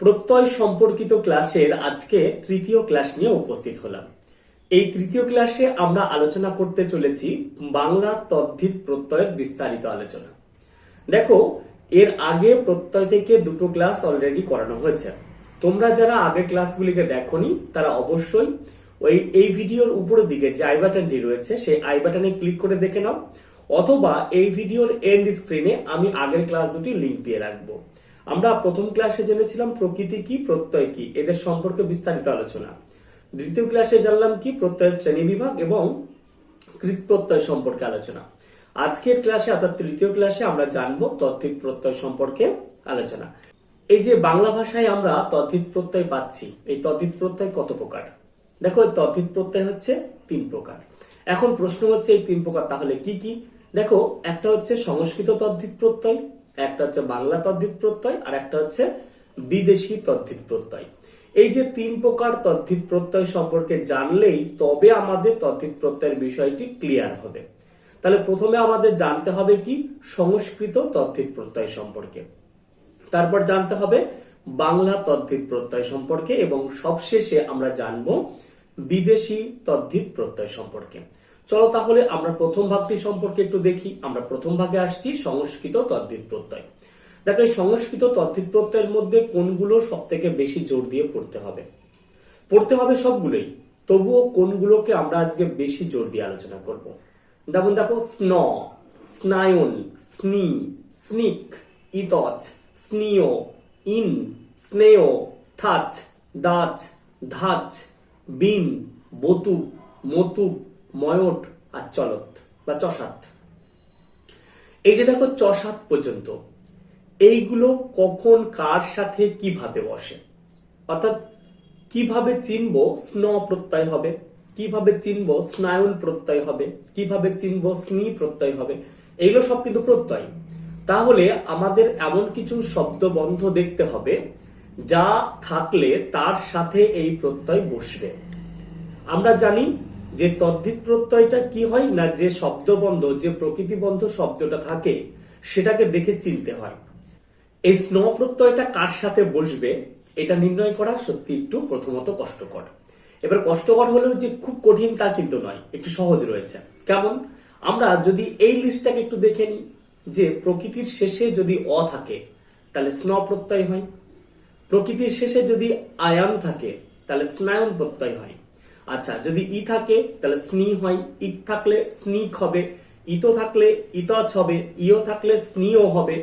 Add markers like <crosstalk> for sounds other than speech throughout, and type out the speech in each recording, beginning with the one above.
প্রত্যয় সম্পর্কিত ক্লাসের আজকে তৃতীয় ক্লাস নিয়ে উপস্থিত হলাম। এই তৃতীয় ক্লাসে আমরা আলোচনা করতে চলেছি বাংলা তদ্ধিত প্রত্যয়ের বিস্তারিত আলোচনা। দেখো, এর আগে প্রত্যয় থেকে দুটো ক্লাস অলরেডি করানো হয়েছে। তোমরা যারা আগের ক্লাসগুলিকে দেখোনি, তারা অবশ্যই ওই, এই ভিডিওর উপরের দিকে যে আই বাটনটি রয়েছে, সেই আই বাটনে ক্লিক করে দেখে নাও। অথবা এই ভিডিওর এন্ড স্ক্রিনে আমি আগের ক্লাস দুটি লিংক দিয়ে রাখব। আমরা প্রথম ক্লাসে জেনেছিলাম প্রকৃতি কি, প্রত্যয় কি, এদের সম্পর্কে বিস্তারিত আলোচনা। দ্বিতীয় ক্লাসে জানলাম কি, প্রত্যয়ের শ্রেণি বিভাগ এবং কৃত প্রত্যয় সম্পর্কে আলোচনা। আজকের ক্লাসে, অর্থাৎ তৃতীয় ক্লাসে আমরা জানব তদ্ধিত প্রত্যয় সম্পর্কে আলোচনা। এই যে বাংলা ভাষায় আমরা তদ্ধিত প্রত্যয় পাচ্ছি, এই তদ্ধিত প্রত্যয় কত প্রকার? দেখো তদ্ধিত প্রত্যয় হচ্ছে তিন প্রকার। এখন প্রশ্ন হচ্ছে, এই তিন প্রকার তাহলে কি কি? দেখো, একটা হচ্ছে সংস্কৃত তদ্ধিত প্রত্যয় একটা হচ্ছে বাংলা তদ্ধিত প্রত্যয় আর একটা হচ্ছে বিদেশি তদ্ধিত প্রত্যয়। এই যে তিন প্রকার তদ্ধিত প্রত্যয় সম্পর্কে জানলেই তবে আমাদের তদ্ধিত প্রত্যয়ের বিষয়টি ক্লিয়ার হবে। তাহলে প্রথমে আমাদের জানতে হবে কি? সংস্কৃত তদ্ধিত প্রত্যয় সম্পর্কে। তারপর জানতে হবে বাংলা তদ্ধিত প্রত্যয় সম্পর্কে এবং সবশেষে আমরা জানব বিদেশি তদ্ধিত প্রত্যয় সম্পর্কে। চলো তাহলে আমরা প্রথম ভাগটি সম্পর্কে একটু দেখি। আমরা প্রথম ভাগে আসছি, সংস্কৃত তদ্ধিত প্রত্যয়। দেখো, এই সংস্কৃত তদ্ধিত প্রত্যয়ের মধ্যে কোনগুলো সব থেকে বেশি জোর দিয়ে পড়তে হবে? পড়তে হবে সবগুলোই। তবুও কোনগুলোকে আমরা আজকে বেশি জোর দিয়ে আলোচনা করব? যেমন দেখো, স্ন, স্নায়ন, স্নি, স্নিক ইতচ স্নিয়, ইন, স্নেয় থাচ দাচ ধাচ বিন, বতুব, মতুব ময়ট আর চলত বা চসাত এই যে দেখো চসাত পর্যন্ত, এইগুলো কখন কার সাথে কীভাবে বসে? অর্থাৎ কীভাবে চিনব স্ন প্রত্যয় হবে, কীভাবে চিনব স্নায়ন প্রত্যয় হবে, কীভাবে চিনব স্নি প্রত্যয় হবে এগুলো সব কিন্তু প্রত্যয়। তাহলে আমাদের এমন কিছু শব্দবন্ধ দেখতে হবে যা থাকলে তার সাথে এই প্রত্যয় বসবে। আমরা জানি যে তদ্ধিত প্রত্যয়টা কি হয় না যে শব্দবন্ধ যে প্রকৃতিবন্ধ শব্দটা থাকে, সেটাকে দেখে চিনতে হয়। এই স্ন প্রত্যয়টা কার সাথে বসবে, এটা নির্ণয় করা সত্যি একটু প্রথমত কষ্টকর। এবার কষ্টকর হলেও যে খুব কঠিন তা কিন্তু নয়, একটু সহজ রয়েছে। কেমন? আমরা যদি এই লিস্টটাকে একটু দেখে নিই, যে প্রকৃতির শেষে যদি অ থাকে, তাহলে স্ন প্রত্যয় হয়। প্রকৃতির শেষে যদি আয়ান থাকে, তাহলে স্নায়ন প্রত্যয় হয়। আচ্ছা যদি ই থাকে, তাহলে স্নি হয়। ইক থাকলে স্নিক হবে, ইতো থাকলে ইতচ হবে ইও থাকলে স্নিও হবে,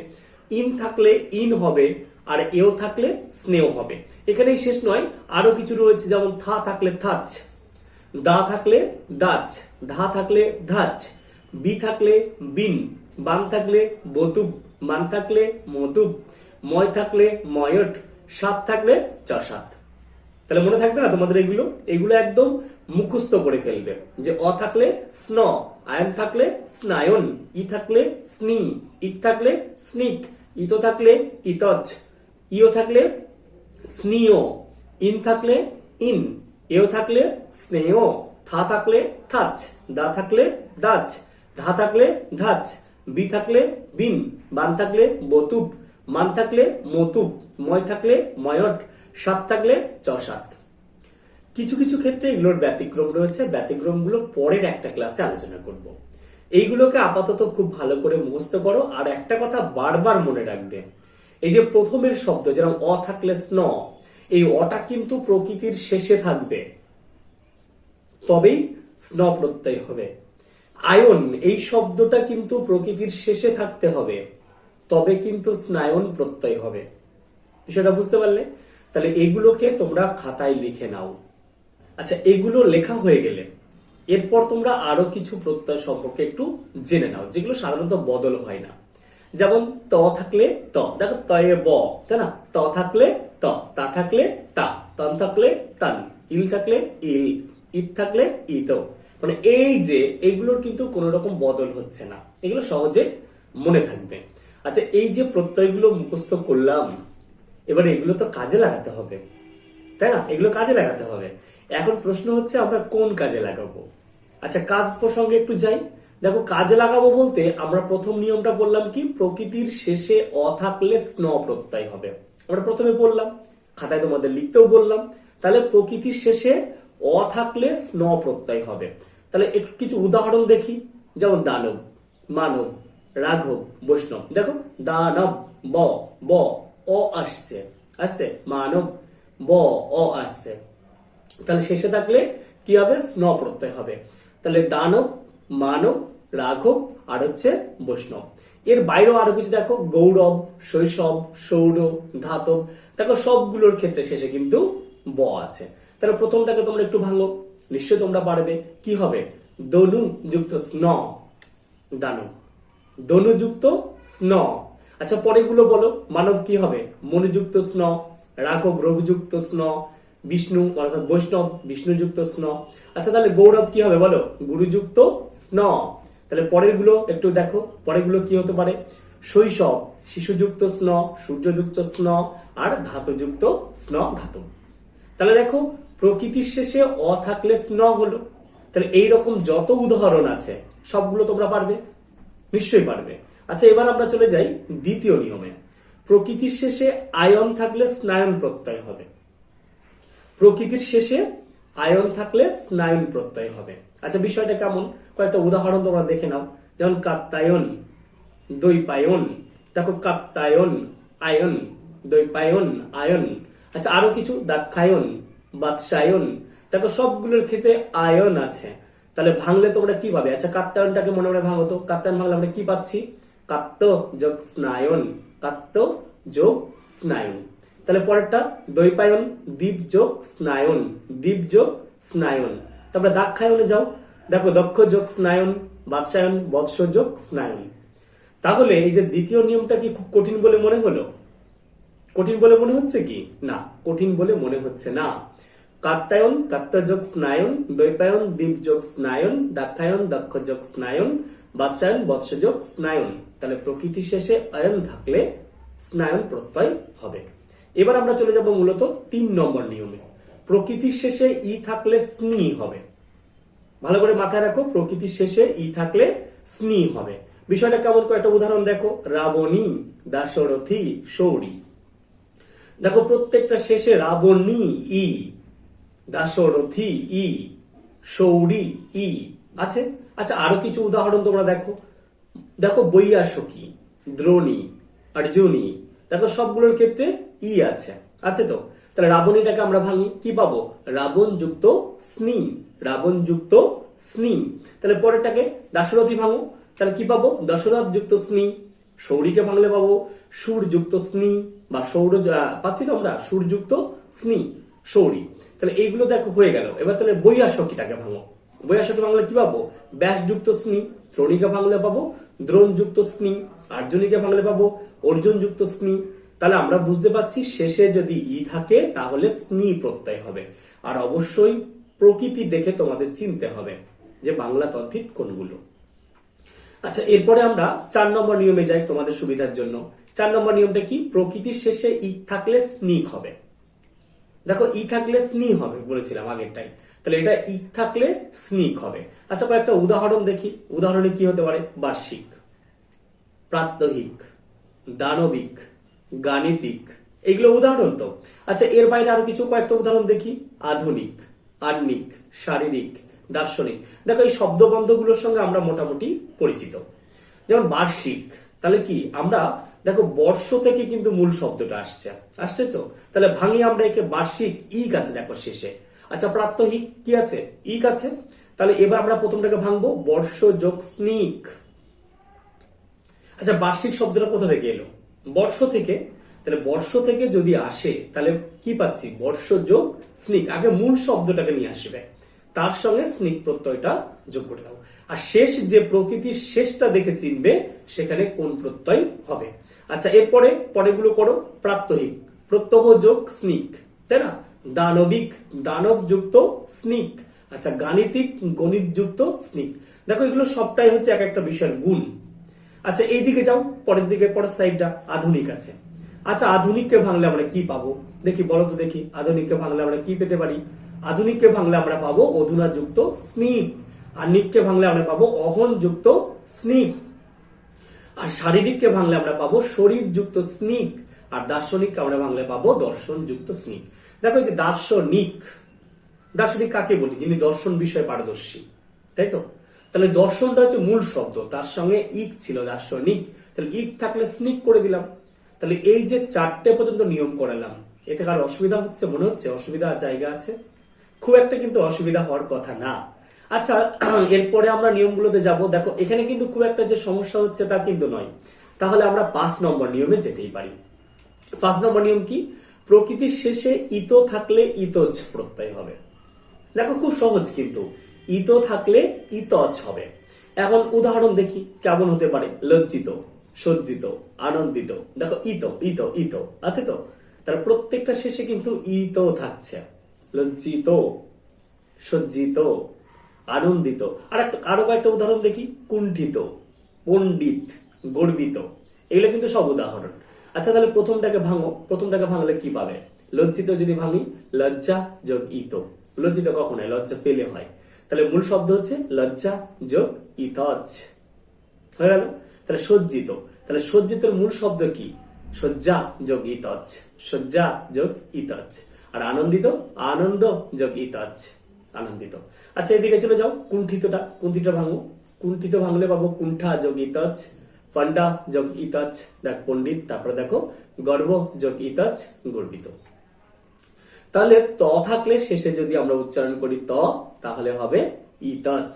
ইন থাকলে ইন হবে, আর এও থাকলে স্নেহ হবে। এখানেই শেষ নয় আরও কিছু রয়েছে, যেমন থা থাকলে থাচ, দা থাকলে দাচ, ধা থাকলে ধাচ, বি থাকলে বিন, বান থাকলে বতুব মান থাকলে মতুব, ময় থাকলে ময়ট, সাত থাকলে চসাত তাহলে মনে থাকবে না তোমাদের এগুলো? এগুলো একদম মুখস্থ করে ফেলবে। যে অ থাকলে স্ন, আয়ন থাকলে স্নায়ন, ই থাকলে স্নি ইক থাকলে স্নিক ইতো থাকলে ইতচ ইও থাকলে স্নিয়, ইন থাকলে ইন, এও থাকলে স্নেহ, থা থাকলে থাচ দা থাকলে দাচ ধা থাকলে ধাচ বি থাকলে বিন, বান থাকলে বতুব, মান থাকলে মতুব, ময় থাকলে ময়ট সাত থাকলে চসাত কিছু কিছু ক্ষেত্রে এগুলোর ব্যতিক্রম রয়েছে, ব্যতিক্রমগুলো পরের একটা ক্লাসে আলোচনা করব। এইগুলোকে আপাতত খুব ভালো করে মুখস্থ করো, আর একটা কথা বারবার মনে রাখবে, এই যে প্রথমের শব্দ, যেরকম অ থাকলে স্ন, এই অটা কিন্তু প্রকৃতির শেষে থাকবে, তবেই স্ন প্রত্যয় হবে। আয়ন, এই শব্দটা কিন্তু প্রকৃতির শেষে থাকতে হবে, তবে কিন্তু স্নায়ন প্রত্যয় হবে। বিষয়টা বুঝতে পারলে? তাহলে এগুলোকে তোমরা খাতায় লিখে নাও। আচ্ছা এগুলো লেখা হয়ে গেলে এরপর তোমরা আরও কিছু প্রত্যয় সম্পর্কে একটু জেনে নাও, যেগুলো সাধারণত বদল হয় না। যেমন, ত থাকলে ত। দেখো, তয়ে ব, তাই না? ত থাকলে ত, তা থাকলে তা, তন থাকলে তান, ইল থাকলে ইল, ইত থাকলে ইত। মানে এই যে, এগুলোর কিন্তু কোন রকম বদল হচ্ছে না। এগুলো সহজে মনে থাকবে। আচ্ছা এই যে প্রত্যয়গুলো মুখস্থ করলাম এবার এগুলো তো কাজে লাগাতে হবে। তাই না? এগুলো কাজে লাগাতে হবে। এখন প্রশ্ন হচ্ছে, আমরা কোন কাজে লাগাবো? আচ্ছা কাজ প্রসঙ্গে একটু যাই। দেখো, কাজে লাগাবো বলতে আমরা প্রথম নিয়মটা বললাম কি, প্রকৃতির শেষে অ থাকলে স্ন প্রত্যয় হবে। আমরা প্রথমে বললাম, খাতায় তোমাদের লিখতেও বললাম। তাহলে প্রকৃতির শেষে অ থাকলে স্ন প্রত্যয় হবে। তাহলে একটু কিছু উদাহরণ দেখি, যেমন দানব, মানব, রাঘব, বৈষ্ণব। দেখো, দানব, ব ব অ আসছে আসছে, মানব, ব, অ আসছে। তাহলে শেষে থাকলে কি হবে? স্ন প্রত্যয় হবে। তাহলে দানব, মানব, রাঘব আর হচ্ছে বৈষ্ণব। এর বাইরেও আরও কিছু দেখো, গৌরব, শৈশব, সৌর, ধাতব। দেখো সবগুলোর ক্ষেত্রে শেষে কিন্তু ব আছে। তাহলে প্রথমটাকে তোমরা একটু ভাঙো, নিশ্চয়ই তোমরা পারবে। কি হবে? দনু যুক্ত স্ন, দানব। দনুযুক্ত স্ন। আচ্ছা পরেগুলো বলো। মানব কি হবে? মনুযুক্ত স্ন রাঘব রঘুযুক্ত স্ন বিষ্ণু অর্থাৎ বৈষ্ণব, বিষ্ণুযুক্ত স্ন আচ্ছা তাহলে গৌরব কি হবে বলো? গুরুযুক্ত স্ন তাহলে পরেরগুলো একটু দেখো। পরেরগুলো কি হতে পারে? শৈশব, শিশুযুক্ত স্ন সূর্যযুক্ত স্ন আর ধাতুযুক্ত স্ন ধাতু। তাহলে দেখো, প্রকৃতির শেষে অ থাকলে স্ন হলো। তাহলে এইরকম যত উদাহরণ আছে, সবগুলো তোমরা পারবে? নিশ্চয়ই পারবে। আচ্ছা এবার আমরা চলে যাই দ্বিতীয় নিয়মে। প্রকৃতির শেষে আয়ন থাকলে স্নায়ন প্রত্যয় হবে। প্রকৃতির শেষে আয়ন থাকলে স্নায়ন প্রত্যয় হবে। আচ্ছা বিষয়টা কেমন? কয়েকটা উদাহরণ তোমরা দেখে নাও। যেমন কাত্তায়ন, দৈপায়ন, দেখো কাত্তায়ন, আয়ন, দৈপায়ন, আয়ন। আচ্ছা আরও কিছু? দাক্ষায়ন বাদশায়ন দেখো, সবগুলোর ক্ষেত্রে আয়ন আছে। তাহলে ভাঙলে তোমরা কি পাবে? আচ্ছা কাত্তায়নটাকে মনে মনে ভাঙো তো। কাত্তায়ন ভাঙলে আমরা কি পাচ্ছি? কাত্ত যোগ স্নায়ন, কাত্ত যোগ স্নায়ন। তাহলে পরেরটা, দৈপায়ন, দ্বীপ যোগ স্নায়ন, দ্বীপ যোগ স্নায়ন। তারপরে দাক্ষায়নে যাও, দেখো দক্ষ যোগ স্নায়ন, বাদশায়ন, বৎস যোগ স্নায়ন। তাহলে এই যে দ্বিতীয় নিয়মটা কি খুব কঠিন বলে মনে হলো? কঠিন বলে মনে হচ্ছে কি? না, কঠিন বলে মনে হচ্ছে না। কাত্তায়ন কাত্তযোগ স্নায়ন, দৈপায়ন দ্বীপযোগ স্নায়ন দাক্ষায়ন দক্ষযোগ স্নায়ন বাদশায়ন বৎসযোগ স্নায়ন তাহলে প্রকৃতি শেষে আয়ন থাকলে স্নায়ন প্রত্যয় হবে। এবার আমরা চলে যাব মূলত তিন নম্বর নিয়মে। প্রকৃতির শেষে ই থাকলে স্নি হবে। ভালো করে মাথায় রাখো প্রকৃতির শেষে ই থাকলে স্নি হবে। বিষয়টা কেমন কয়েকটা উদাহরণ দেখো। রাবণী, দাশরথী, সৌরী। দেখো, প্রত্যেকটা শেষে রাবণী, ই। দাশরথী, ই। সৌরী, ই। আছে? আচ্ছা আরও কিছু উদাহরণ তোমরা দেখো। দেখো বৈয়াসকি, দ্রোণী, অর্জুনী, দেখো সবগুলোর ক্ষেত্রে ই আছে। আছে তো? তাহলে রাবণীটাকে আমরা ভাঙি, কি পাবো? রাবণ যুক্ত স্নি রাবণ যুক্ত স্নি তাহলে পরেরটাকে দাশরথী ভাঙো, তাহলে কি পাবো? দশরথ যুক্ত স্নি সৌরীকে ভাঙলে পাবো সুর যুক্ত স্নি বা সৌর পাচ্ছি তো আমরা? সুরযুক্ত স্নি সৌরী। তাহলে এইগুলো দেখো হয়ে গেল। এবার তাহলে বৈয়াসকিটাকে ভাঙো। বৈয়াসকি ভাঙলে কি পাবো? ব্যাসযুক্ত স্নি দ্রোণীকে ভাঙলে পাবো, দ্রোণযুক্ত স্নি আর্জনিকা ভাঙলে পাবো অর্জুন যুক্ত স্নি তাহলে আমরা বুঝতে পারছি শেষে যদি ই থাকে, তাহলে স্নি প্রত্যয় হবে। আর অবশ্যই প্রকৃতি দেখে তোমাদের চিনতে হবে যে বাংলা তদ্ধিত কোনগুলো। আচ্ছা এরপরে আমরা চার নম্বর নিয়মে যাই তোমাদের সুবিধার জন্য। চার নম্বর নিয়মটা কি? প্রকৃতির শেষে ই থাকলে স্নিক হবে। দেখো, ই থাকলে স্নি হবে, বলেছিলাম আগেরটাই। তাহলে এটা ই থাকলে স্নিক হবে। আচ্ছা কয়েকটা উদাহরণ দেখি। উদাহরণে কি হতে পারে? বার্ষিক, প্রাত্যহিক, দানবিক, গাণিতিক। এগুলো উদাহরণ তো। আচ্ছা এর বাইরে আরও কিছু কয়েকটা উদাহরণ দেখি। আধুনিক, আন্নিক, শারীরিক, দার্শনিক। দেখো, এই শব্দবন্ধগুলোর সঙ্গে আমরা মোটামুটি পরিচিত। যেমন বার্ষিক, তাহলে কি? আমরা দেখো, বর্ষ থেকে কিন্তু মূল শব্দটা আসছে। আসছে তো? তাহলে ভাঙি আমরা একে বার্ষিক ইক আছে দেখো শেষে। আচ্ছা প্রাত্যহিক কি আছে? ইক আছে। তাহলে এবার আমরা প্রথমটাকে ভাঙবো, বর্ষ যোগ স্নিক। আচ্ছা বার্ষিক শব্দটা কোথা থেকে এলো? বর্ষ থেকে। তাহলে বর্ষ থেকে যদি আসে, তাহলে কি পাচ্ছি? বর্ষ যোগ স্নিক। আগে মূল শব্দটাকে নিয়ে আসবে। তার সঙ্গে স্নিক প্রত্যয়টা যোগ করে দাও। আর শেষ যে প্রকৃতির শেষটা দেখে চিনবে, সেখানে কোন প্রত্যয় হবে। আচ্ছা এরপরে পরেগুলো করো, প্রাত্যহিক। প্রত্যহ যোগ স্নিক, তাই না? দানবিক দানব যুক্ত স্নিক। আচ্ছা গাণিতিক গণিত যুক্ত স্নিক। দেখো, এগুলো সবটাই হচ্ছে এক একটা বিষয়ের গুণ। আচ্ছা এই দিকে যাও, পরের দিকে, পরের সাইডটা আধুনিক আছে। আচ্ছা আধুনিককে ভাঙলে আমরা কি পাবো? দেখি, বলো তো দেখি, আধুনিককে ভাঙলে আমরা কি পেতে পারি? আধুনিককে ভাঙলে আমরা পাবো অধুনা যুক্ত স্নিক। আর নিককে ভাঙলে আমরা পাবো অহন যুক্ত স্নিক আর শারীরিককে ভাঙলে আমরা পাবো শরীর যুক্ত স্নিক আর দার্শনিক আমরা ভাঙলে পাবো দর্শন যুক্ত স্নিক দেখো যে দার্শনিক দার্শনিক কাকে বলি? যিনি দর্শন বিষয়ে পারদর্শী, তাই তো? তাহলে দর্শনটা হচ্ছে মূল শব্দ, তার সঙ্গে ইক ছিল দার্শনিক। তাহলে ইক থাকলে স্নিক করে দিলাম। তাহলে এই যে চারটে পর্যন্ত নিয়ম করালাম, এতে কার অসুবিধা হচ্ছে, মনে হচ্ছে? অসুবিধা জায়গা আছে? খুব একটা কিন্তু অসুবিধা হওয়ার কথা না। আচ্ছা <clears throat> এরপরে আমরা নিয়মগুলোতে যাব। দেখো, এখানে কিন্তু খুব একটা যে সমস্যা হচ্ছে তা কিন্তু নয়। তাহলে আমরা পাঁচ নম্বর নিয়মে যেতেই পারি। পাঁচ নম্বর নিয়ম কি? প্রকৃতির শেষে ইতো থাকলে ইতজ প্রত্যয় হবে। দেখো, খুব সহজ কিন্তু। ইতো থাকলে ইতজ হবে। এখন উদাহরণ দেখি, কেমন হতে পারে? লজ্জিত, সজ্জিত, আনন্দিত। দেখো, ইত ইত ইত, আছে তো? তার প্রত্যেকটা শেষে কিন্তু ইতো থাকছে। লজ্জিত, সজ্জিত আনন্দিত। আর একটা আরও কয়েকটা উদাহরণ দেখি। কুণ্ঠিত, পণ্ডিত, গর্বিত। এগুলো কিন্তু সব উদাহরণ। আচ্ছা তাহলে প্রথমটাকে ভাঙো। প্রথমটাকে ভাঙলে কি পাবে? লজ্জিত যদি ভাঙি, লজ্জা যোগ ইত লজ্জিত কখন হয় লজ্জা পেলে হয়। তাহলে মূল শব্দ হচ্ছে লজ্জা যোগ ইতজ হয়ে গেল? তাহলে সজ্জিত। তাহলে সজ্জিতের মূল শব্দ কি? সজ্জা যোগ ইতজ সজ্জা যোগ ইতজ আর আনন্দিত, আনন্দ যোগ ইতজ আনন্দিত। আচ্ছা এদিকে চলে যাও, কুণ্ঠিতটা কুণ্ঠিত ভাঙো। কুণ্ঠিত ভাঙলে পাবো কুণ্ঠা যোগ ইতজ ফান্ডা যোগ ইতজ দেখ পণ্ডিত, তারপরে দেখো গর্ব যোগ ইতজ গর্বিত। তাহলে ত থাকলে শেষে যদি আমরা উচ্চারণ করি ত, তাহলে হবে ইতজ।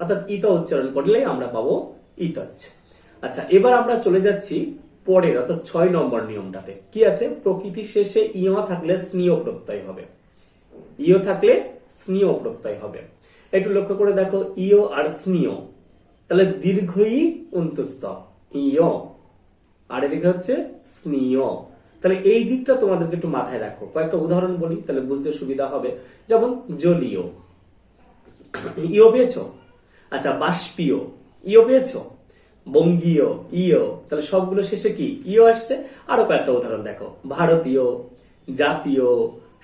অর্থাৎ ইত উচ্চারণ করলে আমরা পাবো ইতজ। আচ্ছা এবার আমরা চলে যাচ্ছি পরের, অর্থাৎ ছয় নম্বর নিয়মটাতে। কি আছে? প্রকৃতির শেষে ইয় থাকলে স্নেহ প্রত্যয় হবে। ইয় থাকলে স্নেহ প্রত্যয় হবে। একটু লক্ষ্য করে দেখো, ইয় আর স্নেহ। তাহলে দীর্ঘই অন্তুস্ত ইয়। আর এদিকে হচ্ছে স্নেহ। তাহলে এই দিকটা তোমাদেরকে একটু মাথায় রাখো। কয়েকটা উদাহরণ বলি, তাহলে বুঝতে সুবিধা হবে। যেমন জলীয়। ইও পেয়েছ? আচ্ছা বাষ্পীয়। ইও পেয়েছ? বঙ্গীয় ইও তাহলে সবগুলো শেষে কি? ইও আসছে। আরও কয়েকটা উদাহরণ দেখো। ভারতীয়, জাতীয়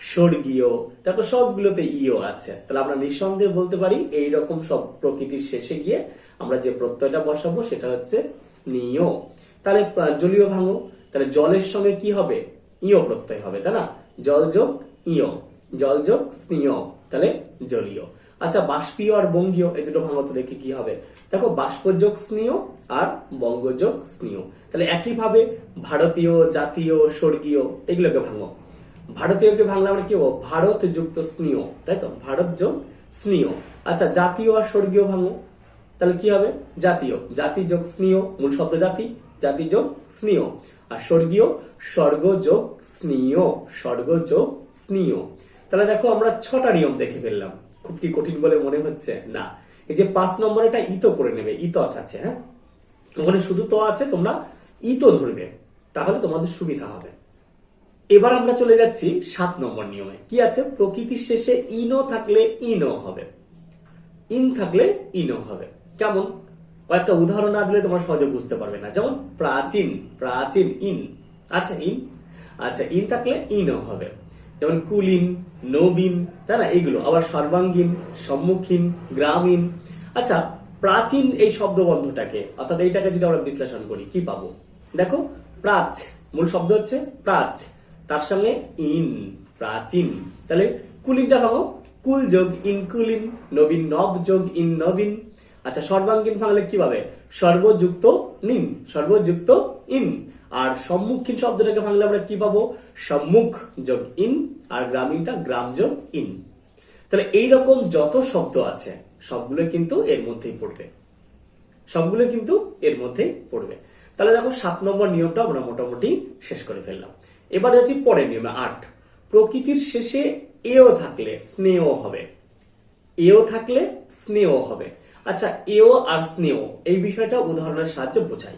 স্বর্গীয়, তারপর সবগুলোতে ইও আছে। তাহলে আমরা নিঃসন্দেহে বলতে পারি এই রকম সব প্রকৃতির শেষে গিয়ে আমরা যে প্রত্যয়টা বসাবো সেটা হচ্ছে স্নেহ। তাহলে জলীয় ভাঙো। তাহলে জলের সঙ্গে কি হবে? ইও প্রত্যয় হবে, তাই না? জল যোগ ইয়। জল যোগ স্নেহ, তাহলে জলীয়। আচ্ছা বাষ্পীয় আর বঙ্গীয়, এই দুটো ভাঙো তো দেখি কি হবে? দেখো বাষ্পযোগ স্নেহ আর বঙ্গযোগ স্নেহ। তাহলে একইভাবে ভারতীয়, জাতীয়, স্বর্গীয়, এগুলোকে ভাঙো। ভারতীয়কে ভাঙলে আমরা কি হব? ভারত যুক্ত স্নেহ। তাই তো? ভারত যোগ স্নেহ। আচ্ছা জাতীয় আর স্বর্গীয় ভাঙো। তাহলে কি হবে? জাতীয়। জাতি যোগ স্নেহ, মূল শব্দ জাতি। জাতি যোগ স্নেহ। আর স্বর্গীয়, স্বর্গ যোগ স্নেহ। স্বর্গ যোগ স্নেহ। তাহলে দেখো, আমরা ছটা নিয়ম দেখে ফেললাম। খুব কি কঠিন বলে মনে হচ্ছে? না। এই যে পাঁচ নম্বর, এটা ইত করে নেবে। ইতচ আছে হ্যাঁ? ওখানে শুধু তো আছে, তোমরা ইত ধরবে। তাহলে তোমাদের সুবিধা হবে। এবার আমরা চলে যাচ্ছি সাত নম্বর নিয়মে। কি আছে? প্রকৃতির শেষে ইনো থাকলে ইনো হবে। ইন থাকলে ইনো হবে। কেমন? কয়েকটা উদাহরণ না দিলে তোমরা সহজে বুঝতে পারবে না। যেমন প্রাচীন প্রাচীন ইন। আচ্ছা ইন? আচ্ছা ইন থাকলে ইনো হবে। যেমন কুলিন, নবীন, তাই না? এইগুলো। আবার সর্বাঙ্গীন, সম্মুখীন, গ্রামীণ। আচ্ছা প্রাচীন এই শব্দবন্ধটাকে, অর্থাৎ এইটাকে যদি আমরা বিশ্লেষণ করি, কি পাবো? দেখো প্রাচ মূল শব্দ হচ্ছে প্রাচ তার সঙ্গে ইন, প্রাচীন। তাহলে কুলিনটা ভাবো, কুল যোগ ইন, কুলিন, নবীন, নব যোগ ইন, নবীন। আচ্ছা সর্বাঙ্গীন ভাঙলে কি পাবে? সর্বযুক্ত নিন, সর্বযুক্ত ইন। আর সম্মুখীন শব্দটাকে ভাঙলে আমরা কি পাবো? সম্মুখ যোগ ইন, আর গ্রামীণটা গ্রাম যোগ ইন। তাহলে এইরকম যত শব্দ আছে, সবগুলো কিন্তু এর মধ্যেই পড়বে। সবগুলো কিন্তু এর মধ্যেই পড়বে। তাহলে দেখো, সাত নম্বর নিয়মটা আমরা মোটামুটি শেষ করে ফেললাম। এবার যাচ্ছি পরের নিয়মে, আট। প্রকৃতির শেষে এও থাকলে স্নেহ হবে। এও থাকলে স্নেহ হবে। আচ্ছা এও আর স্নেহ, এই বিষয়টা উদাহরণের সাহায্যে বোঝাই।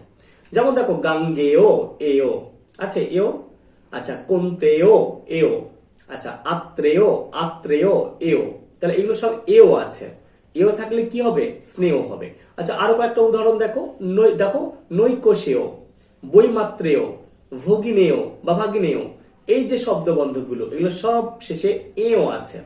যেমন দেখো, গাঙ্গেয় এও। আছে, এও? আচ্ছা কোন্তেও এও। আচ্ছা আত্রেয় আত্রেয় এও। তাহলে এগুলো সব এও আছে। এও থাকলে কি হবে? স্নেহ হবে। আচ্ছা আরও কয়েকটা উদাহরণ দেখো। নৈ, দেখো নৈকশেয় বইমাত্রেয় ভগিনেয় বা ভাগিনেয় এই যে শব্দবন্ধগুলো এগুলো সব শেষে এও আছে।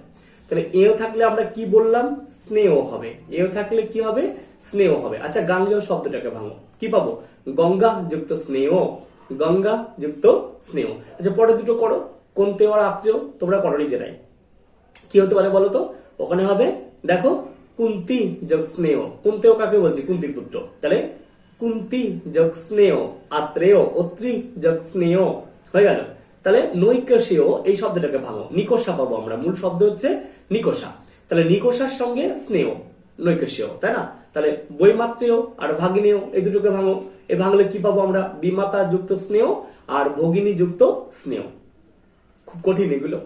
তাহলে এও থাকলে আমরা কি বললাম? স্নেহ হবে। এও থাকলে কি হবে? স্নেহ হবে। আচ্ছা গাঙ্গেয় শব্দটাকে ভাঙো। কি পাবো? গঙ্গা যুক্ত স্নেহ। গঙ্গা যুক্ত স্নেহ। আচ্ছা পরে দুটো করো। কোনতে আর আত্মীয়? তোমরা করো নিজেরাই। কি হতে পারে বলো তো? ওখানে হবে, দেখো, কুন্তি যোগ স্নেহ। কুন্তেও কাকে বলছি? কুন্তির পুত্র। তাহলে কুন্তি স্নেহ আত্রেয়, অত্রি স্নেহ হয়ে গেল। তাহলে নৈকশীয় এই শব্দটাকে ভাঙো। নিকষা পাবো আমরা। মূল শব্দ হচ্ছে নিকষা। তাহলে নিকষার সঙ্গে স্নেহ নৈকশীয় তাই না? তাহলে বইমাত্রেয় আর ভাগিনেয়, এই দুটোকে ভাঙো। এ ভাঙলে কি পাবো আমরা? বিমাতা যুক্ত স্নেহ আর ভগিনী যুক্ত স্নেহ। খুব কঠিন এগুলো।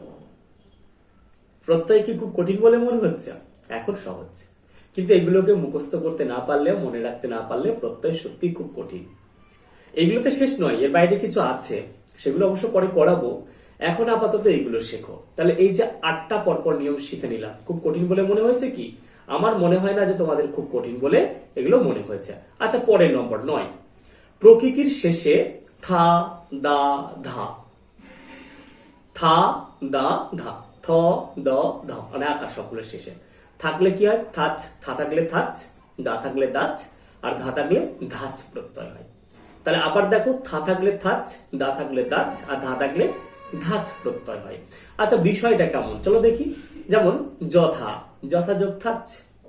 প্রত্যয় কি খুব কঠিন বলে মনে হচ্ছে? এখন সহজ। কিন্তু এগুলোকে মুখস্থ করতে না পারলে মনে রাখতে না পারলে প্রত্যয় সত্যি খুব কঠিন। এগুলোতে শেষ নয়, এর বাইরে কিছু আছে। সেগুলো অবশ্য পরে করাবো। এখন আপাতত এইগুলো শেখো। তাহলে এই যে আটটা পরপর নিয়ম শিখে নিলাম, খুব কঠিন বলে মনে হয়েছে কি? আমার মনে হয় না যে তোমাদের খুব কঠিন বলে এগুলো মনে হয়েছে। আচ্ছা পরের নম্বর, নয়। প্রকৃতির শেষে থা, দা, ধা। থা, দা, ধা। থ, দ, ধ মানে আকার সকলের শেষে। থাকলে কি হয়? থাচ, থা থাকলে থাচ দা থাকলে দাচ আর ধা থাকলে ধাচ প্রত্যয় হয়। তাহলে আবার দেখো, থা থাকলে থাচ দা থাকলে দাচ আর ধা থাকলে ধাচ প্রত্যয় হয়। আচ্ছা বিষয়টা কেমন? চলো দেখি। যেমন, যথা যথা যোগ থাচ,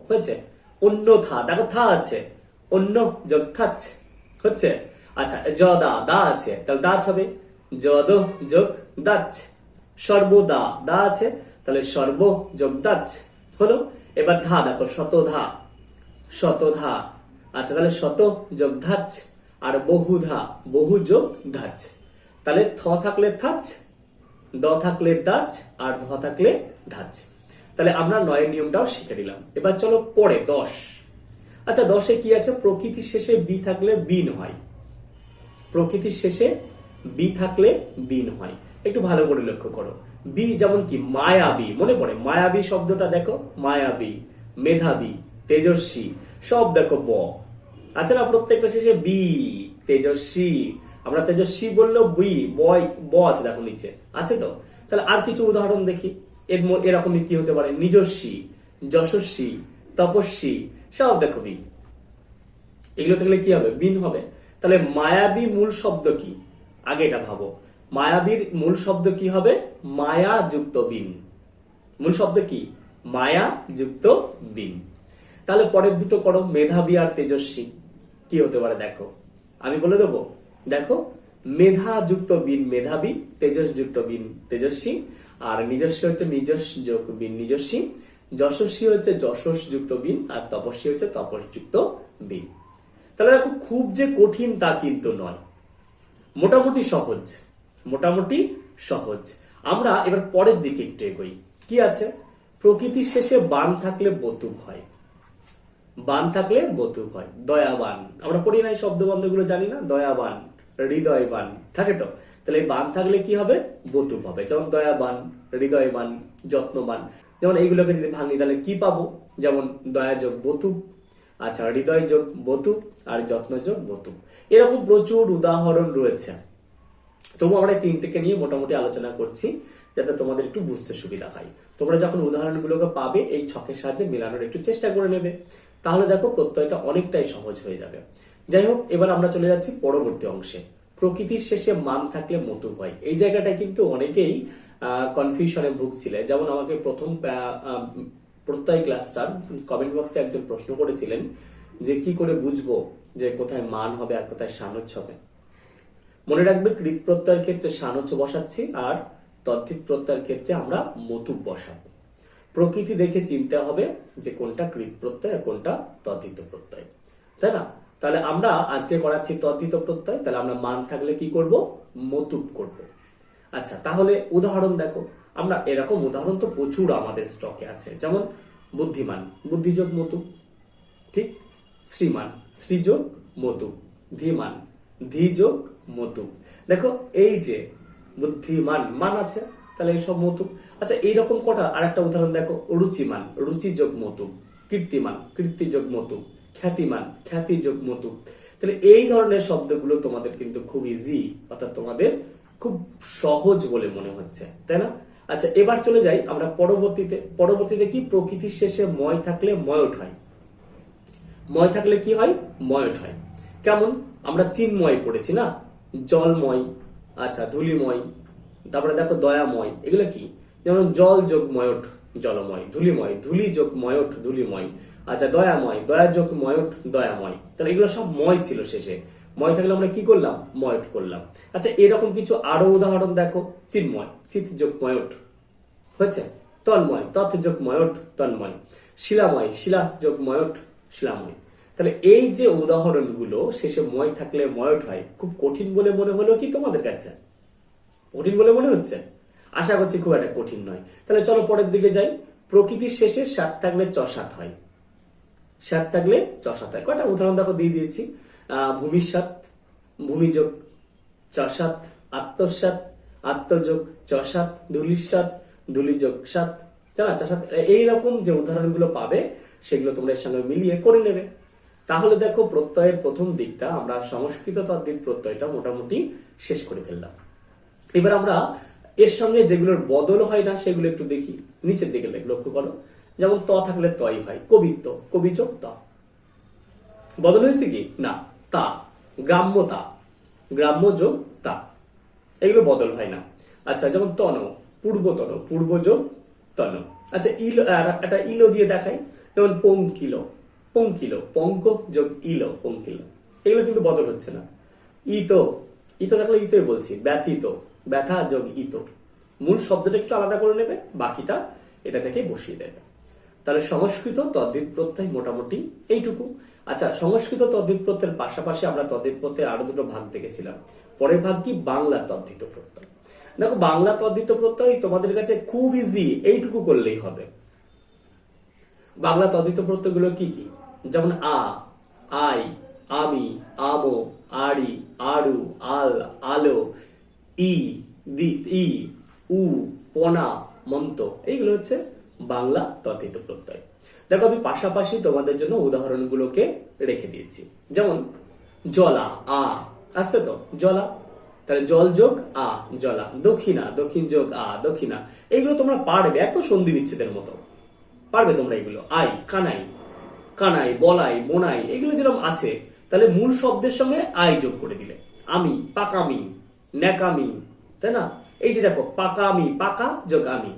হয়েছে? অন্য থা, দেখো থা আছে। অন্য যোগ থাচ, হচ্ছে? আচ্ছা যদা, দা আছে, তাহলে দাচ হবে? যদ যোগ দাচ সর্বদা, দা আছে, তাহলে সর্ব যোগ দাচ হলো এবার ধা, দেখো, শতধা শতধা। আচ্ছা তাহলে শত যোগ ধাচ আর বহুধা, বহু যোগ ধাচ। তাহলে থ থাকলে থাচ, দ থাকলে দাচ আর ধ থাকলে ধাচ। তাহলে আমরা নয়ের নিয়মটাও শিখে নিলাম। এবার চলো পরে, দশ। আচ্ছা দশে কি আছে? প্রকৃতির শেষে বি থাকলে বিন হয়। প্রকৃতির শেষে বি থাকলে বিন হয়। একটু ভালো করে লক্ষ্য করো। বি যেমন কি, মায়াবী, মনে পড়ে? মায়াবী শব্দটা দেখো, মায়াবী, মেধাবী, তেজস্বী, সব দেখো ব। আছে না প্রত্যেকটা শেষে বি, তেজস্বী? আমরা তেজস্বী বললেও বি, বয়, ব আছে দেখো নিচে। আছে তো? তাহলে আর কিছু উদাহরণ দেখি। এর এরকমই কি হতে পারে? নিজস্বী, যশস্বী, তপস্বী, সব দেখো বি। এগুলো থাকলে কি হবে? বিন হবে। তাহলে মায়াবী মূল শব্দ কি? আগে এটা ভাবো। মায়াবীর মূল শব্দ কি হবে? মায়া যুক্ত বিন। মূল শব্দ কি? মায়া যুক্ত বিন। তাহলে পরের দুটো করো, মেধাবী আর তেজস্বী। কি হতে পারে? দেখো। আমি বলে দেবো, দেখো মেধা যুক্ত বিন মেধাবী তেজস যুক্ত বিন তেজস্বী, আর নিজস্ব হচ্ছে নিজস্ব যোগ বিন নিজস্বী, যশস্বী হচ্ছে যশস যুক্ত বিন, আর তপস্বী হচ্ছে তপস যুক্ত বিন। তাহলে দেখো, খুব যে কঠিন তা কিন্তু নয়। মোটামুটি সহজ। মোটামুটি সহজ। আমরা এবার পরের দিকে একটু এগোই। কি আছে? প্রকৃতির শেষে বান থাকলে বতুক হয়। বান থাকলে বতুব হয়। দয়াবান। আমরা পড়ি না এই শব্দ বন্ধগুলো জানি না? দয়াবান। হৃদয়বান। থাকে তো? তাহলে এই বান থাকলে কি হবে? বতুব হবে। যেমন দয়াবান, হৃদয়বান, যত্নবান। যেমন এইগুলোকে যদি ভাঙি, তাহলে কি পাবো? যেমন দয়াযোগ বতুক আচ্ছা হৃদয় যোগ বতুব আর যত্ন যোগ বতুব এরকম প্রচুর উদাহরণ রয়েছে। তবু আমরা এই তিনটেকে নিয়ে মোটামুটি আলোচনা করছি, যাতে তোমাদের একটু বুঝতে সুবিধা হয়। তোমরা যখন উদাহরণগুলোকে পাবে, এই ছকের সাহায্যে মেলানোর একটু চেষ্টা করে নেবে। তাহলে দেখো, প্রত্যয়টা অনেকটাই সহজ হয়ে যাবে। যাই হোক, এবার আমরা চলে যাচ্ছি পরবর্তী অংশে। প্রকৃতির শেষে মান থাকলে মতো হয় এই জায়গাটায় কিন্তু অনেকেই কনফিউশনে ভুগছিলে। যেমন আমাকে প্রথম প্রত্যয় ক্লাসটার কমেন্ট বক্সে একজন প্রশ্ন করেছিলেন যে, কি করে বুঝব যে কোথায় মান হবে আর কোথায় সানচ্ছ হবে? মনে রাখবে, কৃত প্রত্যয়ের ক্ষেত্রে সানচ্য বসাচ্ছি আর তদ্ধিত প্রত্যয়ের ক্ষেত্রে আমরা মতুব বসাবো। প্রকৃতি দেখে চিনতে হবে যে কোনটা কৃত প্রত্যয় আর কোনটা তদ্ধিত প্রত্যয়। তাই না? তাহলে আমরা আজকে করাচ্ছি তদ্ধিত প্রত্যয়, তাহলে আমরা মান থাকলে কি করব? মতুব করব। আচ্ছা তাহলে উদাহরণ দেখো। আমরা এরকম উদাহরণ তো প্রচুর আমাদের স্টকে আছে। যেমন বুদ্ধিমান, বুদ্ধিযোগ মতুব ঠিক? শ্রীমান, শ্রীযোগ মতু ধীমান, ধীযোগ মতু দেখো, এই যে বুদ্ধিমান মান আছে, তাহলে এইসব মতুক। আচ্ছা এইরকম কটা? আর একটা উদাহরণ দেখো, রুচিমান রুচি যোগ মতুক, কীর্তিমান কীর্তি যোগ মতু খ্যাতিমান খ্যাতি যোগ মতুক। তাহলে এই ধরনের শব্দগুলো তোমাদের কিন্তু খুব ইজি অর্থাৎ তোমাদের খুব সহজ বলে মনে হচ্ছে, তাই না? আচ্ছা এবার চলে যাই আমরা পরবর্তীতে। পরবর্তীতে কি? প্রকৃতির শেষে ময় থাকলে ময়ট হয়। ময় থাকলে কি হয়? ময়ট হয়। কেমন? আমরা চিন্ময় পড়েছি না? জলময় আচ্ছা ধুলিময়, তারপরে দেখো দয়াময়, এগুলো কি? যেমন জল যোগ ময়ট জলময়, ধুলিময়, ধুলি যোগ ময়ট ধুলিময় আচ্ছা দয়াময়, দয়া যোগ ময়ট দয়াময়, তাহলে এগুলো সব ময় ছিল শেষে। ময় থাকলে আমরা কি করলাম? ময়ট করলাম। আচ্ছা এরকম কিছু আরও উদাহরণ দেখো, চিন্ময়, চিত যোগ ময়ট হয়েছে? তন্ময়, তৎ যোগ ময়ট তন্ময়, শিলাময়, শিলা যোগ ময়ট শিলাময়। তাহলে এই যে উদাহরণগুলো শেষে ময় থাকলে ময়ট হয় খুব কঠিন বলে মনে হলো কি তোমাদের কাছে? কঠিন বলে মনে হচ্ছে? আশা করছি খুব একটা কঠিন নয়। তাহলে চলো পরের দিকে যাই। প্রকৃতির শেষে সাত থাকলে চসাত হয়। সাত থাকলে চসাত হয়। কয়টা? উদাহরণ দেখো দিয়ে দিয়েছি। আহ, ভূমিসাত ভূমিযোগ চসাত আত্মসাত আত্মযোগ চসাত ধুলিসাত ধুলিযোগ সাত চসাত এইরকম যে উদাহরণগুলো পাবে সেগুলো তোমরা এর সঙ্গে মিলিয়ে করে নেবে। তাহলে দেখো প্রত্যয়ের প্রথম দিকটা, আমরা সংস্কৃত তদ্দিক প্রত্যয়টা মোটামুটি শেষ করে ফেললাম। এবার আমরা এর সঙ্গে যেগুলোর বদল হয় না, সেগুলো একটু দেখি। নিচের দিকে লক্ষ্য করো। যেমন ত থাকলে তই হয়, কবিত্ব কবিচোক ত। বদল হয়েছে কি? না, তা, গ্রাম্যতা গ্রাম্য যোগ তা। এগুলো বদল হয় না। আচ্ছা যেমন তন, পূর্বতন পূর্ব যোগ তন। আচ্ছা ইলো একটা ইলো দিয়ে দেখাই। যেমন পঙ্কিল। পঙ্কিল, পঙ্ক যোগ ইলো, পঙ্কিল। এগুলো কিন্তু বদল হচ্ছে না। ইতো ইতো থাকলে ইতোই বলছি, ব্যথিত, ব্যথা যোগ ইতো। মূল শব্দটা একটু আলাদা করে নেবে, বাকিটা এটা থেকে বসিয়ে দেবে। তাহলে সংস্কৃত তদ্বিত প্রত্যয় মোটামুটি এইটুকু। আচ্ছা সংস্কৃত তদ্বিত প্রত্যয়ের পাশাপাশি আমরা তদ্বিত প্রত্যয়ের আরও দুটো ভাগ দেখেছিলাম। পরের ভাগ কি? বাংলা তদ্ধিত প্রত্যয়। দেখো, বাংলা তদ্ধিত প্রত্যয় তোমাদের কাছে খুব ইজি এইটুকু করলেই হবে। বাংলা তদ্ধিত প্রত্যয়গুলো কি কি? যেমন আ, আই, আমি, আমো আড়ি আড়ু আল, আলো, ই, দি, ই, উ, পনা মন্ত এইগুলো হচ্ছে বাংলা তথিত প্রত্যয়। দেখো, আমি পাশাপাশি তোমাদের জন্য উদাহরণগুলোকে রেখে দিয়েছি। যেমন, জলা, আ, আছে তো? জলা। তাহলে জল যোগ আ, জলা। দক্ষিণা, দক্ষিণ যোগ আ, দক্ষিণা। এইগুলো তোমরা পারবে, এত সন্ধি বিচ্ছেদের মতো। পারবে তোমরা এগুলো। আই, কানাই। কানাই, বলাই, বোনাই, এগুলো যেরকম আছে, তাহলে মূল শব্দের সঙ্গে আই যোগ করে দিলে। আমি, পাকামি, ন্যাকামি, তাই না? এই যে দেখো, পাকামি, পাকা যোগ আমি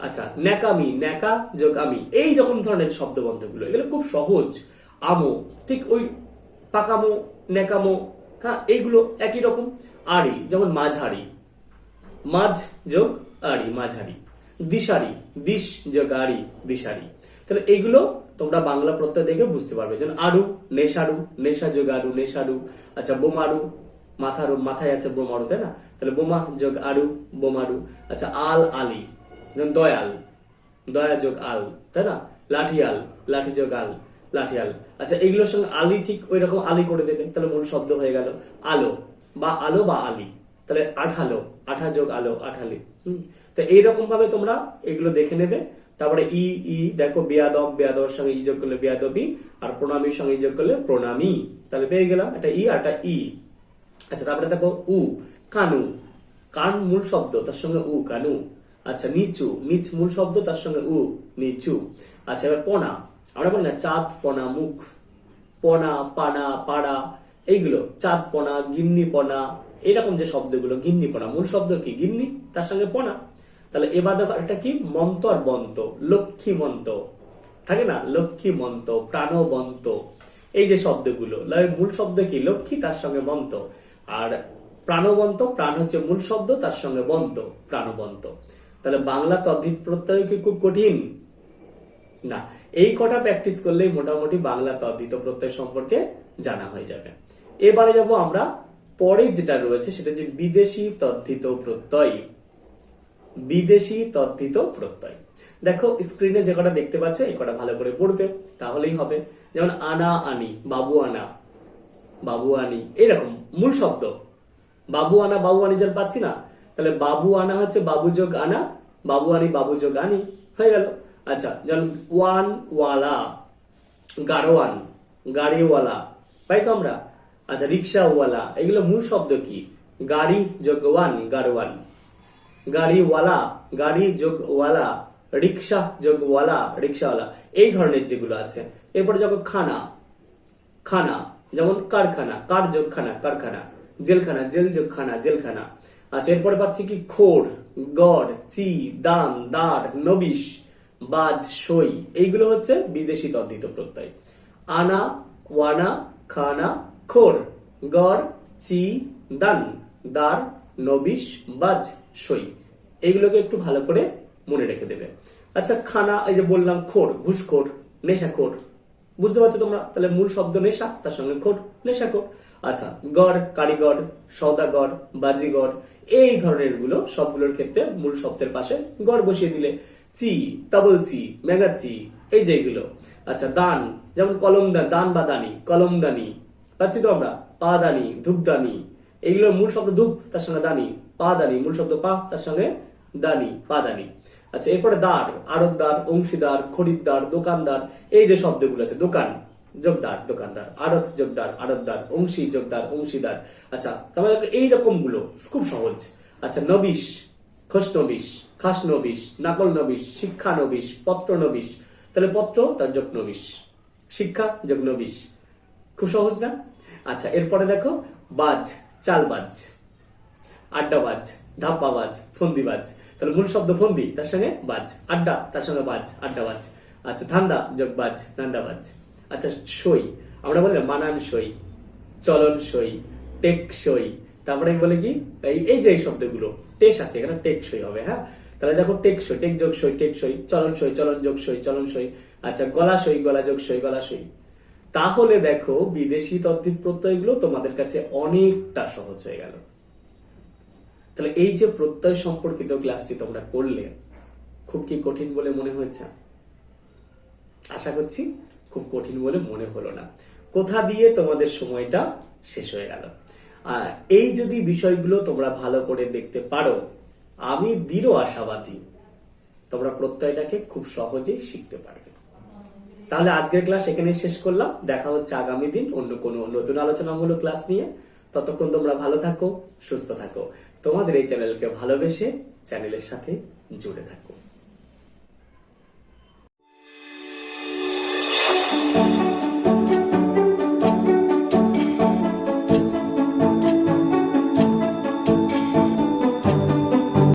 আচ্ছা ন্যাকামি, ন্যাকা যোগ আমি এই রকম ধরনের শব্দবন্ধগুলো, এগুলো খুব সহজ। আমো, ঠিক ওই পাকামো, ন্যাকামো হ্যাঁ এইগুলো একই রকম। আড়ি, যেমন মাঝারি। মাঝ যোগ আড়ি, মাঝারি। দিশারি, দিশ যোগ আড়ি, দিশারি। তাহলে এইগুলো তোমরা বাংলা প্রত্যয় দেখে বুঝতে পারবে। যেমন আড়ু নেশাড়ু নেশা যোগ আড়ু নেশাড়ু আচ্ছা বোমারু, মাথার, মাথায় আছে বোমারু, তাই না? তাহলে বোমা যোগ আড়ু বোমারু আচ্ছা আল আলি, যেমন দয়াল দয়া যোগ আল তাই না? লাঠিয়াল লাঠি যোগ আল লাঠিয়াল। আচ্ছা এইগুলোর সঙ্গে আলি ঠিক ওই রকম আলি করে দেবে, তাহলে মূল শব্দ হয়ে গেল আলো, বা আলো বা আলি। তাহলে আঠালো আঠা যোগ আলো আঠালি, হুম? তো এইরকম ভাবে তোমরা এগুলো দেখে নেবে। তারপরে ই ই, দেখো বেয়াদব, বেয়াদবের সঙ্গে ই যোগ করলে বেয়াদবি, আর প্রণামীর সঙ্গে ই যোগ করলে প্রণামী। তাহলে পেয়ে গেলাম একটা ই আর একটা ই। আচ্ছা তারপরে দেখো উ, কানু। কান মূল শব্দ, তার সঙ্গে উ, কানু। আচ্ছা নিচু। নিচ মূল শব্দ, তার সঙ্গে উ, নিচু। আচ্ছা এবার পনা। আমরা বলি না, চাঁদ, পনা, মুখ। পনা, পানা, পাড়া, এইগুলো। চাঁদ, পনা, গিন্নি, পনা। এরকম যে শব্দগুলো, গিন্নি, পনা। মূল শব্দ কি? গিন্নি, তার সঙ্গে পনা। তাহলে এবার দেখো একটা কি? মন্ত আর বন্ত। লক্ষ্মী মন্ত। থাকে না? লক্ষ্মী মন্ত, প্রাণবন্ত। এই যে শব্দগুলো। মূল শব্দ কি? লক্ষ্মী, তার সঙ্গে বন্ত। আর প্রাণবন্ত, প্রাণ হচ্ছে মূল শব্দ, তার সঙ্গে বন্ত, প্রাণবন্ত। তাহলে বাংলা তদ্ধিত প্রত্যয় কি খুব কঠিন? না। এই কটা প্র্যাকটিস করলেই মোটামুটি বাংলা তদ্ধিত প্রত্যয় সম্পর্কে জানা হয়ে যাবে। এবারে যাব আমরা, পরে যেটা রয়েছে সেটা যে বিদেশি তদ্ধিত প্রত্যয়। বিদেশি তদ্ধিত প্রত্যয়। দেখো স্ক্রিনে যে কটা দেখতে পাচ্ছ, এই কটা ভালো করে পড়বে, তাহলেই হবে। যেমন আনা আনি, বাবু আনা, বাবু আনি, এরকম মূল শব্দ। বাবু আনা, বাবু আনি যেন পাচ্ছি না, তাহলে বাবু আনা হচ্ছে বাবু যোগ আনা, বাবু আনি, বাবু যোগ আনি, হয়ে গেল। আচ্ছা যেমন ওয়ান ওয়ালা গাড়োয়ান গাড়িওয়ালা পাই তো আমরা। আচ্ছা রিক্সাওয়ালা এগুলো মূল শব্দ কি? গাড়ি যোগ ওয়ান গাড়োয়ান গাড়িওয়ালা গাড়ি যোগ ওয়ালা রিক্সা যোগ ওয়ালা রিক্সাওয়ালা এই ধরনের যেগুলো আছে। এরপরে যখন খানা। খানা, যেমন কারখানা কার যোগ খানা কারখানা, জেলখানা জেল জেলখানা। জেলখানা আচ্ছা এরপরে পাচ্ছি কি খোর, গড় চি দান দাঁড় নবিশ, বাজ, সই, এইগুলো হচ্ছে বিদেশি তদ্ধিত প্রত্যয়। আনা, ওয়ানা, খানা, খোর, গড় চি দান, দার, নবিশ, বাজ। সই। এইগুলোকে একটু ভালো করে মনে রেখে দেবে। আচ্ছা খানা, এই যে বললাম, খোর ঘুষখোর নেশাখোর বুঝতে পারছ তোমরা? তাহলে মূল শব্দ নেশা, তার সঙ্গে খোর নেশাখোর আচ্ছা গড় কারিগর সৌদাগর বাজিগর, এই ধরনেরগুলো সবগুলোর ক্ষেত্রে মূল শব্দের পাশে গড় বসিয়ে দিলে চি, তাবল চি মেগা চি, এই যে এগুলো। আচ্ছা দান, যেমন কলম দান দান বা দানি কলমদানি পাচ্ছি তো আমরা? পা পাদানি ধূপদানি এইগুলোর মূল শব্দ ধূপ, তার সঙ্গে দানি। পাদানি, মূল শব্দ পা, তার সঙ্গে দানি, পাদানি। আচ্ছা এরপরে দ্বার আড়তদার অংশীদার, খরিদ্দার, দোকানদার, এই যে শব্দগুলো আছে, দোকান, যোগদার, দোকানদার, আড়ত যোগদার আড়তদার অংশী যোগদার, অংশীদার। আচ্ছা তাহলে এইরকমগুলো খুব সহজ। আচ্ছা নবিশ খোস নবিশ, খাস নবিশ, নাকল নবিশ, শিক্ষা নবিশ, পত্র নবিশ। তাহলে পত্র, তার যোগ নবিশ। শিক্ষা, যোগ নবিশ। খুব সহজ না? আচ্ছা এরপরে দেখো, বাজ, চালবাজ। আড্ডাবাজ ধাপ্পাবাজ ফন্দিবাজ তাহলে মূল শব্দ ফন্দি, তার সঙ্গে বাজ। আড্ডা, তার সঙ্গে বাজ আড্ডাবাজ আচ্ছা ধান্দা যোগ বাজ ধান্দাবাজ আচ্ছা সই, আমরা বলি মানান সই, চলন সই, টেক সই। তারপরে বলে কি? এই যে এই শব্দগুলো, টেস আছে, এখানে টেক সই হবে হ্যাঁ? তাহলে দেখো টেক সই, টেক যোগ সই, টেক সই, চলন সই, চলন যোগ সই, চলন সই। আচ্ছা গলা সই, গলা যোগ সই, গলা সই। তাহলে দেখো বিদেশি তদ্ধিত প্রত্যয়গুলো তোমাদের কাছে অনেকটা সহজ হয়ে গেল। তাহলে এই যে প্রত্যয় সম্পর্কিত ক্লাসটি তোমরা করলে, খুব কি কঠিন বলে মনে হয়েছে? আশা করছি খুব কঠিন বলে মনে হলো না। কোথা দিয়ে তোমাদের সময়টা শেষ হয়ে গেল? এই যদি বিষয়গুলো তোমরা ভালো করে দেখতে পারো, আমি দৃঢ় আশাবাদী তোমরা প্রত্যয়টাকে খুব সহজেই শিখতে পারবে। তাহলে আজকের ক্লাস এখানে শেষ করলাম। দেখা হচ্ছে আগামী দিন অন্য কোনো নতুন আলোচনামূলক ক্লাস নিয়ে। ততক্ষণ তোমরা ভালো থাকো, সুস্থ থাকো। তোমাদের এই চ্যানেলকে ভালোবেসে চ্যানেলের সাথে জুড়ে থাকো।